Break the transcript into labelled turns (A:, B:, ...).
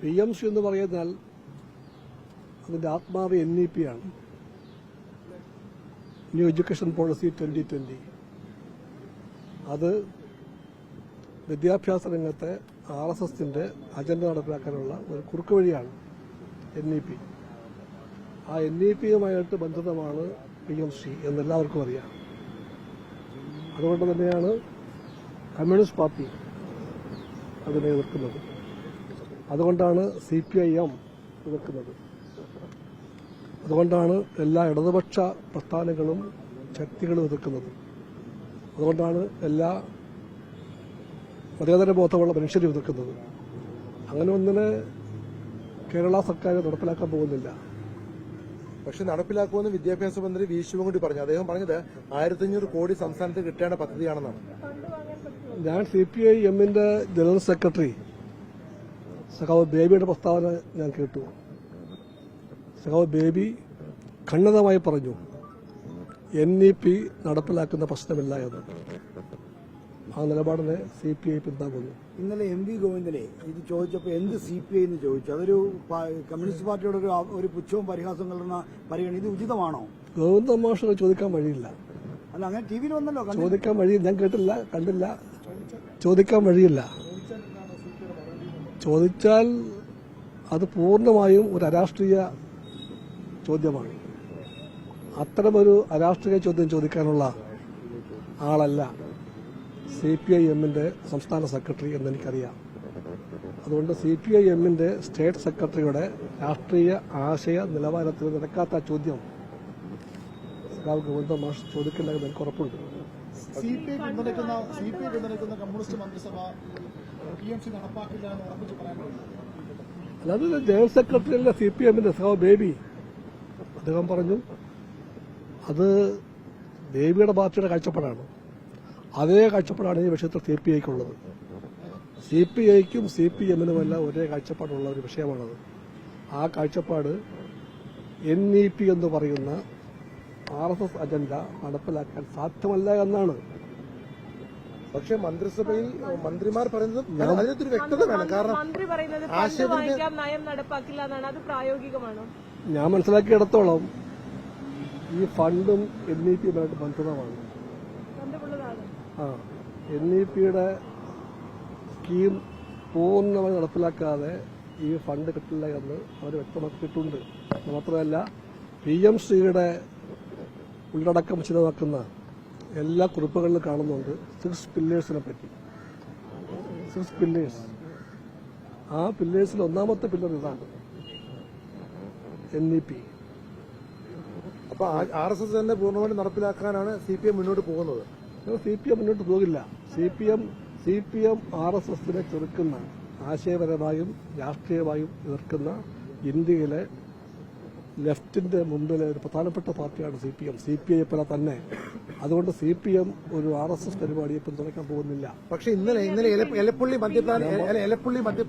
A: P M C എന്ന് പറയുന്നാൽ അതിന്റെ ആത്മാവ് എൻ ഇ പി ആണ്. New education policy twenty twenty അത് വിദ്യാഭ്യാസ രംഗത്തെ ആർ എസ് എസിന്റെ അജണ്ട നടപ്പിലാക്കാനുള്ള ഒരു കുറുക്ക് വഴിയാണ് എൻ ഇ പി ആ എൻ ഇ പിയുമായിട്ട് ബന്ധിതമാണ് പി എം സി എന്നെല്ലാവർക്കും അറിയാം. അതുകൊണ്ട് തന്നെയാണ് കമ്മ്യൂണിസ്റ്റ് പാർട്ടി അതിനെ എതിർക്കുന്നത്. അതുകൊണ്ടാണ് സി പി ഐ എം എതിർക്കുന്നത് അതുകൊണ്ടാണ് എല്ലാ ഇടതുപക്ഷ പ്രസ്ഥാനങ്ങളും ശക്തികളും എതിർക്കുന്നത്. അതുകൊണ്ടാണ് എല്ലാ മതേതര ബോധമുള്ള മനുഷ്യരും എതിർക്കുന്നത്. അങ്ങനെ ഒന്നിനെ കേരള സർക്കാർ നടപ്പിലാക്കാൻ പോകുന്നില്ല.
B: പക്ഷെ നടപ്പിലാക്കുമെന്ന് വിദ്യാഭ്യാസ മന്ത്രി വി ശിവൻകുട്ടി പറഞ്ഞു. അദ്ദേഹം പറഞ്ഞത് ആയിരത്തഞ്ഞൂറ് കോടി സംസ്ഥാനത്ത് കിട്ടേണ്ട പദ്ധതിയാണെന്നാണ്.
A: ഞാൻ സി പി ഐ എമ്മിന്റെ ജനറൽ സെക്രട്ടറി. സഖാവ് ബേബിയുടെ പ്രസ്താവന ഞാൻ കേട്ടു. സഖാവ് ബേബി ഖണ്ഡിതമായി പറഞ്ഞു എൻ ഇ പി നടപ്പിലാക്കുന്ന പ്രശ്നമില്ല എന്ന്. ആ നിലപാടിനെ സി പി ഐ പിന്താങ്ങുന്നു.
C: ഇന്നലെ എം വി ഗോവിന്ദനെ ഇത് ചോദിച്ചപ്പോൾ എന്ത് സി പി ഐ എന്ന് ചോദിച്ചു. അതൊരു കമ്മ്യൂണിസ്റ്റ് പാർട്ടിയുടെ ഒരു ഒരു പുച്ഛവും പരിഹാസവും കലർന്ന പരിഗണന. ഇത് ഉചിതമാണോ?
A: ഗോവിന്ദ മാഷിനെ ചോദിക്കാൻ വഴിയില്ല.
C: അല്ല അങ്ങനെ ടി വിയിൽ വന്നല്ലോ
A: ചോദിക്കാൻ വഴി ഞാൻ കേട്ടില്ല കണ്ടില്ല. ചോദിക്കാൻ വഴിയില്ല. ചോദിച്ചാൽ അത് പൂർണമായും ഒരു അരാഷ്ട്രീയ ചോദ്യമാണ്. അത്തരമൊരു അരാഷ്ട്രീയ ചോദ്യം ചോദിക്കാനുള്ള ആളല്ല സി പി ഐ എമ്മിന്റെ സംസ്ഥാന സെക്രട്ടറി എന്നെനിക്കറിയാം. അതുകൊണ്ട് സി പി ഐ എമ്മിന്റെ സ്റ്റേറ്റ് സെക്രട്ടറിയുടെ രാഷ്ട്രീയ ആശയ നിലവാരത്തിൽ നടക്കാത്ത ചോദ്യം. ഗോവിന്ദ മാഷ് ചോദിക്കില്ല എന്ന് എനിക്ക് ഉറപ്പുണ്ട്.
D: സി പി ഐ പിന്തുണയ്ക്കുന്ന സി പി ഐ പിന്തുണയ്ക്കുന്ന കമ്മ്യൂണിസ്റ്റ് മന്ത്രിസഭ പി എം സി നടപ്പാക്കില്ല എന്ന് ഉറപ്പിച്ച് പറയാൻ
A: അല്ലാതെ ജനറൽ സെക്രട്ടറി അല്ല സി പി എമ്മിന്റെ സഖാവ് ബേബി. അദ്ദേഹം പറഞ്ഞു അത് ബേബിയുടെ പാർട്ടിയുടെ കാഴ്ചപ്പാടാണ്. അതേ കാഴ്ചപ്പാടാണ് ഈ വിഷയത്തിൽ സി പി ഐക്കുള്ളത് സി പി ഐക്കും സി പി എമ്മിനുമെല്ലാം ഒരേ കാഴ്ചപ്പാടുള്ള ഒരു വിഷയമാണത്. ആ കാഴ്ചപ്പാട് എൻ ഇ പി എന്ന് പറയുന്ന ആർ എസ് എസ് അജണ്ട നടപ്പിലാക്കാൻ സാധ്യമല്ല എന്നാണ്.
B: പക്ഷേ മന്ത്രിസഭയിൽ മന്ത്രിമാർ പറയുന്നത് അതിനകത്തൊരു വ്യക്തത വേണം കാരണം
E: മന്ത്രി പറയുന്നത് ഫണ്ട് വാങ്ങിക്കാം നയം നടപ്പാക്കില്ല എന്നാണ്. അത് പ്രായോഗികമാണ്?
A: ഞാൻ മനസ്സിലാക്കിയിടത്തോളം ഈ ഫണ്ടും എൻ ഇ പിയുമായിട്ട് ബന്ധിതമാണ്. ആ എൻ ഇ പിയുടെ സ്കീം പൂർണമായി നടപ്പിലാക്കാതെ ഈ ഫണ്ട് കിട്ടില്ല എന്ന് അവർ വ്യക്തമാക്കിയിട്ടുണ്ട്. മാത്രമല്ല പി എം സിയുടെ ഉള്ളടക്കം വിശദമാക്കുന്ന എല്ലാ കുറിപ്പുകളിലും കാണുന്നുണ്ട്. സിക്സ് പില്ലേഴ്സിനെ പറ്റി. സിക്സ് പില്ലേഴ്സ് ആ പില്ലേഴ്സിൽ ഒന്നാമത്തെ പില്ലർ ഇതാണ്. എൻ ഇ പി
B: അപ്പൊ ആർ എസ് എസ് തന്നെ പൂർണമായിട്ട് നടപ്പിലാക്കാനാണ് സി പി എം മുന്നോട്ട് പോകുന്നത്.
A: സി പി എം മുന്നോട്ട് പോകില്ല. C P M C P M R S എസിനെ ചെറുക്കുന്ന ആശയപരമായും രാഷ്ട്രീയമായും എതിർക്കുന്ന ഇന്ത്യയിലെ ലെഫ്റ്റിന്റെ മുമ്പിൽ ഒരു പ്രധാനപ്പെട്ട പാർട്ടിയാണ് C P M. C P I പോലെ തന്നെ. അതുകൊണ്ട് സി പി എം ഒരു ആർ എസ് എസ് പരിപാടിയെ പിന്തുണയ്ക്കാൻ പോകുന്നില്ല.
B: പക്ഷേ ഇന്നലെ ഇന്നലെ എല- എലപ്പുള്ളി മദ്യപാന മധ്യ എലപ്പുള്ളി മദ്യ